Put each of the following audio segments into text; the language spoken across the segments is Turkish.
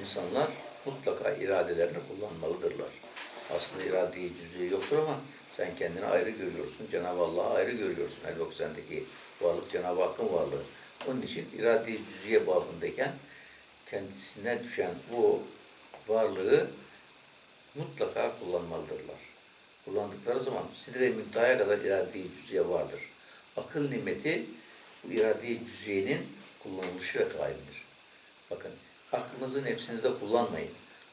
insanlar mutlaka iradelerini kullanmalıdırlar. Aslında irade-i cüz'i yoktur ama sen kendini ayrı görüyorsun. Cenab-ı Allah'ı ayrı görüyorsun. Halbuki sendeki varlık Cenab-ı Hakk'ın varlığı. Onun için irade-i cüz'iye babındayken kendisine düşen bu varlığı mutlaka kullanmalıdırlar. Kullandıkları zaman sidre müntahaya kadar irade-i cüz'iye vardır. Akıl nimeti bu irade-i cüz'iyenin kullanılışı ve kaimdir. Bakın aklınızı nefsinizde kullanmayın.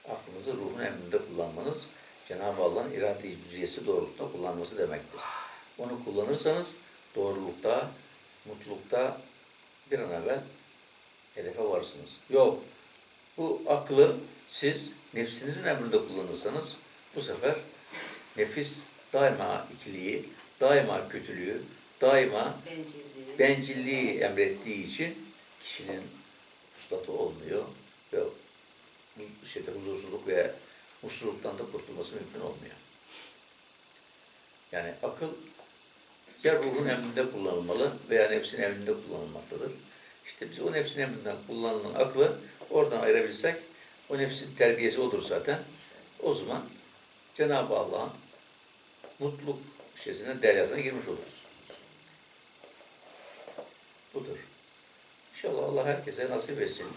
Aklınızı ruhun emrinde kullanmanız Cenab-ı Allah'ın irade-i cüz'iyesi doğrultusunda kullanması demektir. Onu kullanırsanız doğrulukta, mutlulukta bir an evvel hedefe varırsınız. Yok. Bu aklı siz nefsinizin emrinde kullanırsanız bu sefer nefis daima ikiliği, daima kötülüğü, daima Bencilliği. bencilliği emrettiği için kişinin uslatı olmuyor ve şeyde huzursuzluk ve mutsuzluktan da kurtulması mümkün olmuyor. Yani akıl ya ruhun emrinde kullanılmalı veya nefsin emrinde kullanılmaktadır. İşte biz o nefsin emrinden kullanılan aklı oradan ayırabilsek, o nefsin terbiyesi odur zaten. O zaman Cenab-ı Allah'ın mutluluk şeysine, deryasına girmiş oluruz. Budur. İnşallah Allah herkese nasip etsin.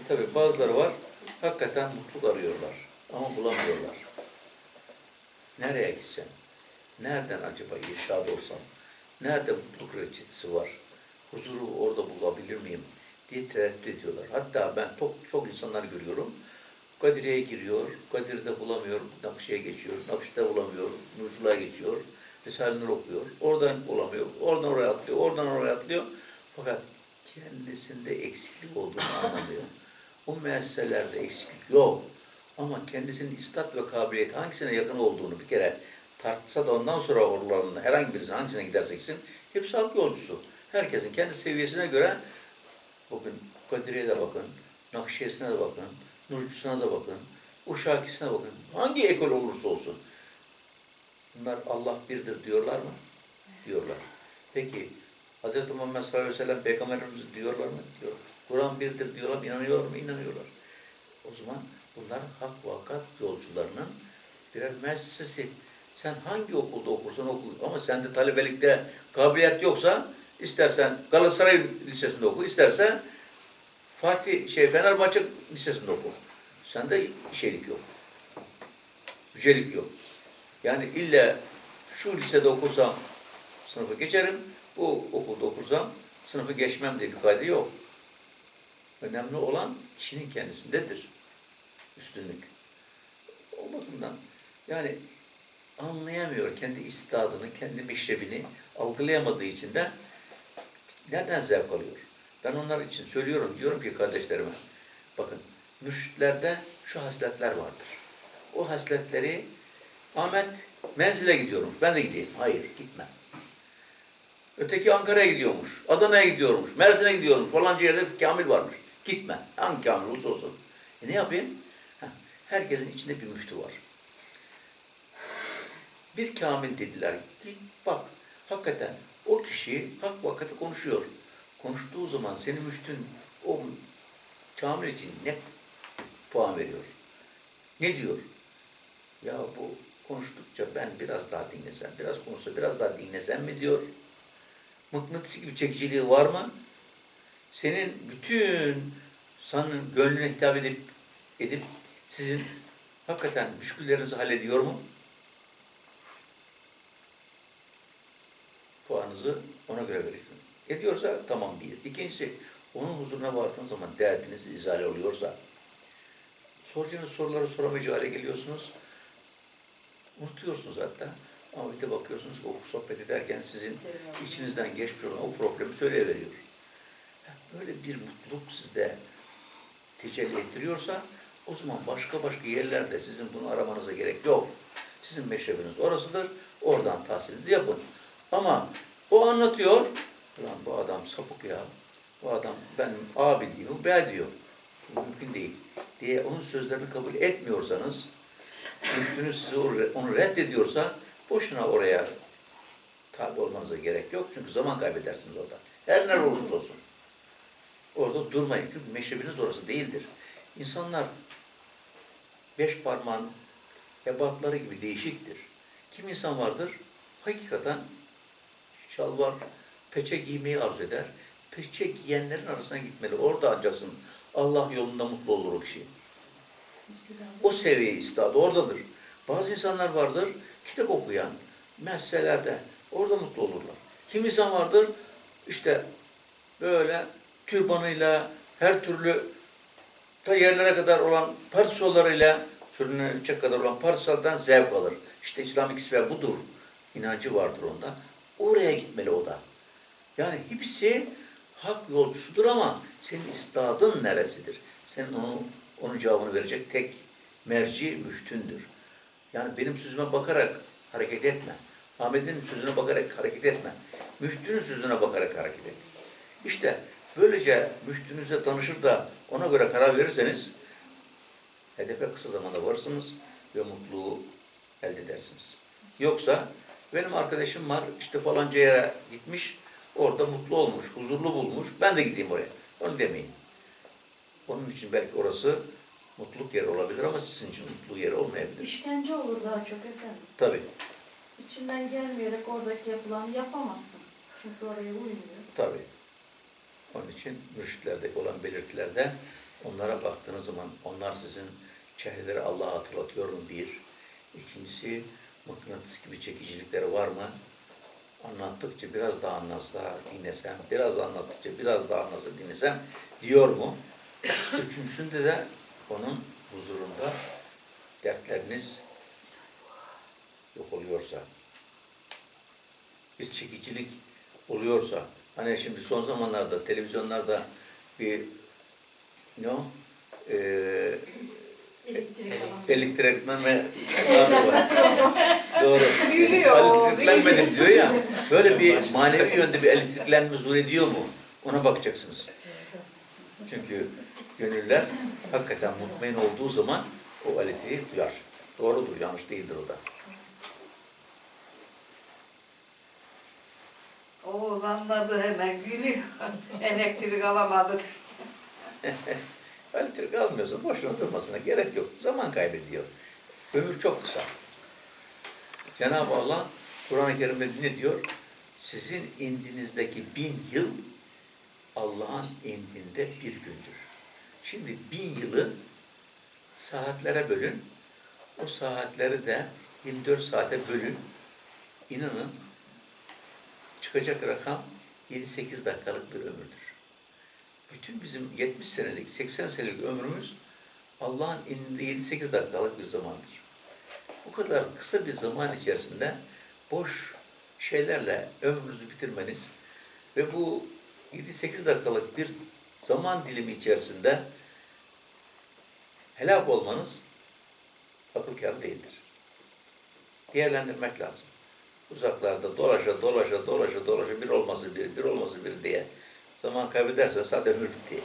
E tabi bazıları var, hakikaten mutluluk arıyorlar ama bulamıyorlar. Nereye gitsem? Nereden acaba irşad olsam? Nerede mutluluk reçetesi var? Huzuru orada bulabilir miyim? diye tereddüt ediyorlar. Hatta ben çok, çok insanlar görüyorum. Kadire'ye giriyor, Kadir'de bulamıyor, Nakşi'ye geçiyor, Nakşi'de bulamıyor, Nursul'a geçiyor, Risale-i Nur okuyor, oradan bulamıyor, oradan oraya atlıyor, oradan oraya atlıyor. Fakat kendisinde eksiklik olduğunu anlamıyor. O müesselelerde eksiklik yok. Ama kendisinin istat ve kabiliyeti hangisine yakın olduğunu bir kere tartsa da ondan sonra oralarında herhangi birisine hangisine giderse gitsin, hepsi hak yolcusu. Herkesin kendi seviyesine göre bakın Kadir'e de bakın, Nakşiye'sine de bakın, Nurcusuna da bakın, Uşakisine bakın. Hangi ekol olursa olsun. Bunlar Allah birdir diyorlar mı? Diyorlar. Peki Hz. Muhammed sallallahu aleyhi ve sellem peygamberimiz diyorlar mı? Diyor. Kur'an birdir diyorlar mı? İnanıyorlar mı? İnanıyorlar. O zaman bunlar hak ve yolcularının birer müessesesi. Sen hangi okulda okursan oku ama sende talebelikte kabiliyet yoksa istersen Galatasaray Lisesi'nde oku, istersen Fatih şey Fenerbahçe Lisesi'nde oku. Sende şeylik yok. Yücelik yok. Yani illa şu lisede okursam sınıfı geçerim, bu okulda okursam sınıfı geçmem diye bir kaydı yok. Önemli olan kişinin kendisindedir. Üstünlük. O bakımdan yani anlayamıyor kendi istadını, kendi meşrebini algılayamadığı için de nereden zevk alıyor? Ben onlar için söylüyorum, diyorum ki kardeşlerime, bakın mürşitlerde şu hasletler vardır. O hasletleri Ahmet menzile gidiyorum, ben de gideyim. Hayır, gitmem. Öteki Ankara'ya gidiyormuş, Adana'ya gidiyormuş, Mersin'e gidiyormuş, falanca yerde kamil varmış. Gitme. Hangi kamil olursa olsun. E ne yapayım? Herkesin içinde bir müftü var. Bir kamil dediler. Git bak. Hakikaten o kişi hak vakati konuşuyor. Konuştuğu zaman senin müftün o kamil için ne puan veriyor? Ne diyor? Ya bu konuştukça ben biraz daha dinlesem, biraz konuşsa biraz daha dinlesem mi diyor. Mıknatıs gibi çekiciliği var mı? Senin bütün sanın gönlüne hitap edip edip sizin hakikaten müşküllerinizi hallediyor mu? Puanınızı ona göre verin. Ediyorsa tamam bir. İkincisi onun huzuruna vardığın zaman derdiniz izale oluyorsa soracağınız soruları soramayacak hale geliyorsunuz. Unutuyorsunuz hatta. Ama bir de bakıyorsunuz ki o sohbet ederken sizin içinizden geçmiş olan o problemi söyleyiveriyor. Yani böyle bir mutluluk sizde tecelli ettiriyorsa o zaman başka başka yerlerde sizin bunu aramanıza gerek yok. Sizin meşrebiniz orasıdır. Oradan tahsilinizi yapın. Ama o anlatıyor. Ulan bu adam sapık ya. Bu adam benim A bildiğimi B diyor. Bu mümkün değil. Diye onun sözlerini kabul etmiyorsanız müftünüz size onu reddediyorsa boşuna oraya tabi olmanıza gerek yok. Çünkü zaman kaybedersiniz orada. Her ne olursa olsun. Orada durmayın. Çünkü meşrebiniz orası değildir. İnsanlar beş parmağın ebatları gibi değişiktir. Kim insan vardır? Hakikaten şalvar, peçe giymeyi arzu eder. Peçe giyenlerin arasına gitmeli. Orada ancaksın. Allah yolunda mutlu olur o kişi. O seviye istadı oradadır. Bazı insanlar vardır, kitap okuyan, mesleklerde, orada mutlu olurlar. Kim insan vardır, işte böyle türbanıyla, her türlü ta yerlere kadar olan partisollarıyla sürünecek kadar olan partisoldan zevk alır. İşte İslamik İslam budur. İnancı vardır onda. Oraya gitmeli o da. Yani hepsi hak yolcusudur ama senin istadın neresidir? Senin onu, onun cevabını verecek tek merci müftündür. Yani benim sözüme bakarak hareket etme. Ahmet'in sözüne bakarak hareket etme. Müftünün sözüne bakarak hareket et. İşte böylece müftünüze danışır da ona göre karar verirseniz hedefe kısa zamanda varırsınız ve mutluluğu elde edersiniz. Yoksa benim arkadaşım var işte falanca yere gitmiş orada mutlu olmuş, huzurlu bulmuş. Ben de gideyim oraya. Onu demeyin. Onun için belki orası mutluluk yeri olabilir ama sizin için mutluluk yeri olmayabilir. İşkence olur daha çok efendim. Tabii, İçinden gelmeyerek oradaki yapılanı yapamazsın. Çünkü oraya uymuyor. tabii. Onun için mürşitlerdeki olan belirtilerde onlara baktığınız zaman onlar sizin çehreleri Allah'a hatırlatıyor mu? Bir. İkincisi mıknatıs gibi çekicilikleri var mı? Anlattıkça biraz daha anlatsa dinlesem, biraz anlattıkça biraz daha anlatsa dinlesem diyor mu? Üçüncüsünde de onun huzurunda dertleriniz yok oluyorsa, bir çekicilik oluyorsa, hani şimdi son zamanlarda televizyonlarda bir ne o? Ee, elektriklenme kavramı var. Doğru. Gülüyor o, Elektriklenmedim diyor ya. Böyle bir manevi yönde bir elektriklenme zuhur ediyor mu? Ona bakacaksınız. Çünkü gönüller hakikaten mutmain olduğu zaman o elektriği duyar. Doğrudur, yanlış değildir o da. Oğuz anladı hemen gülüyor. Elektrik alamadı. Elektrik almıyorsa boşuna durmasına gerek yok. Zaman kaybediyor. Ömür çok kısa. Cenab-ı Allah Kur'an-ı Kerim'de ne diyor? Sizin indinizdeki bin yıl Allah'ın indinde bir gündür. Şimdi bin yılı saatlere bölün. O saatleri de 24 saate bölün. İnanın çıkacak rakam 7-8 dakikalık bir ömürdür. Bütün bizim 70 senelik, 80 senelik ömrümüz Allah'ın indinde 7-8 dakikalık bir zamandır. Bu kadar kısa bir zaman içerisinde boş şeylerle ömrünüzü bitirmeniz ve bu 7-8 dakikalık bir zaman dilimi içerisinde helak olmanız akıl kârı değildir. Değerlendirmek lazım. Uzaklarda dolaşa dolaşa dolaşa dolaşa bir olması bir, bir olması bir diye zaman kaybedersen zaten ömür bitti.